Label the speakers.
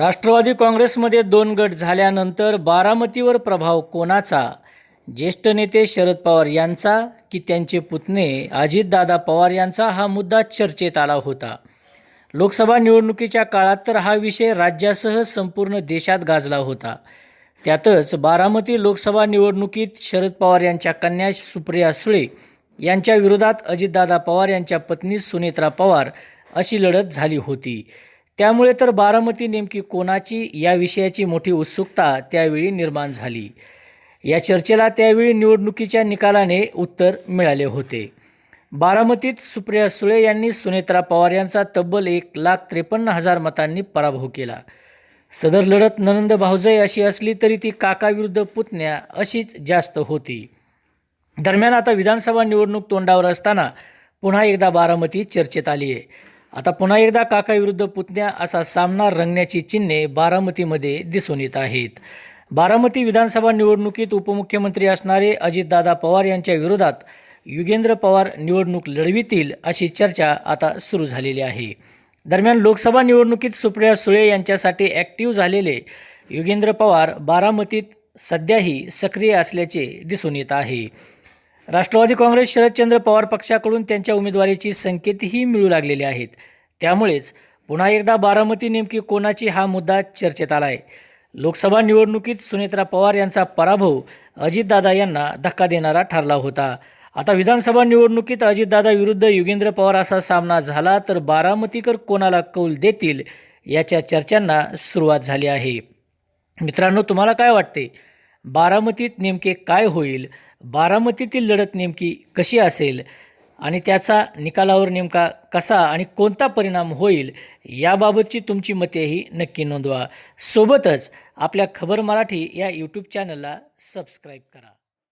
Speaker 1: राष्ट्रवादी काँग्रेसमध्ये दोन गट झाल्यानंतर बारामतीवर प्रभाव कोणाचा? ज्येष्ठ नेते शरद पवार यांचा की त्यांचे पुतणे अजितदादा पवार यांचा हा मुद्दा चर्चेत आला होता. लोकसभा निवडणुकीच्या काळात तर हा विषय राज्यासह संपूर्ण देशात गाजला होता. त्यातच बारामती लोकसभा निवडणुकीत शरद पवार यांच्या कन्या सुप्रिया सुळे यांच्या विरोधात अजितदादा पवार यांच्या पत्नी सुनेत्रा पवार अशी लढत झाली होती. त्यामुळे तर बारामती नेमकी कोणाची या विषयाची मोठी उत्सुकता त्यावेळी निर्माण झाली. या चर्चेला त्यावेळी निवडणुकीच्या निकालाने उत्तर मिळाले होते. बारामतीत सुप्रिया सुळे यांनी सुनेत्रा पवार यांचा तब्बल एक लाख त्रेपन्न हजार मतांनी पराभव केला. सदर लढत ननंद भाऊजय अशी असली तरी ती काकाविरुद्ध पुतण्या अशीच जास्त होती. दरम्यान आता विधानसभा निवडणूक तोंडावर असताना पुन्हा एकदा बारामती चर्चेत आली आहे आता पुन्हा एकदा काका विरुद्ध पुतण्या असा सामना रंगण्याची चिन्हे बारामतीमध्ये दिसून येत आहेत. बारामती विधानसभा निवडणुकीत उपमुख्यमंत्री असणारे अजितदादा पवार यांच्या विरोधात युगेंद्र पवार निवडणूक लढवितील अशी चर्चा आता सुरू झालेली आहे. दरम्यान लोकसभा निवडणुकीत सुप्रिया सुळे यांच्यासाठी ॲक्टिव्ह झालेले युगेंद्र पवार बारामतीत सध्याही सक्रिय असल्याचे दिसून येत आहे. राष्ट्रवादी काँग्रेस शरदचंद्र पवार पक्षाकडून त्यांच्या उमेदवारीची संकेतही मिळू लागलेले आहेत. त्यामुळेच पुन्हा एकदा बारामती नेमकी कोणाची हा मुद्दा चर्चेत आला आहे लोकसभा निवडणुकीत सुनेत्रा पवार यांचा पराभव अजितदादा यांना धक्का देणारा ठरला होता. आता विधानसभा निवडणुकीत अजितदादा विरुद्ध युगेंद्र पवार असा सामना झाला तर बारामतीकर कोणाला कौल देतील याच्या चर्चांना सुरुवात झाली आहे. मित्रांनो तुम्हाला काय वाटते? बारामतीत नेमके काय होईल? बारामतीतील लढत नेमकी कशी असेल? आणि त्याचा निकालावर नेमका कसा आणि कोणता परिणाम होईल याबाबतची तुमची मतेही नक्की नोंदवा. सोबतच आपल्या खबर मराठी या यूट्यूब चॅनलला सबस्क्राईब करा.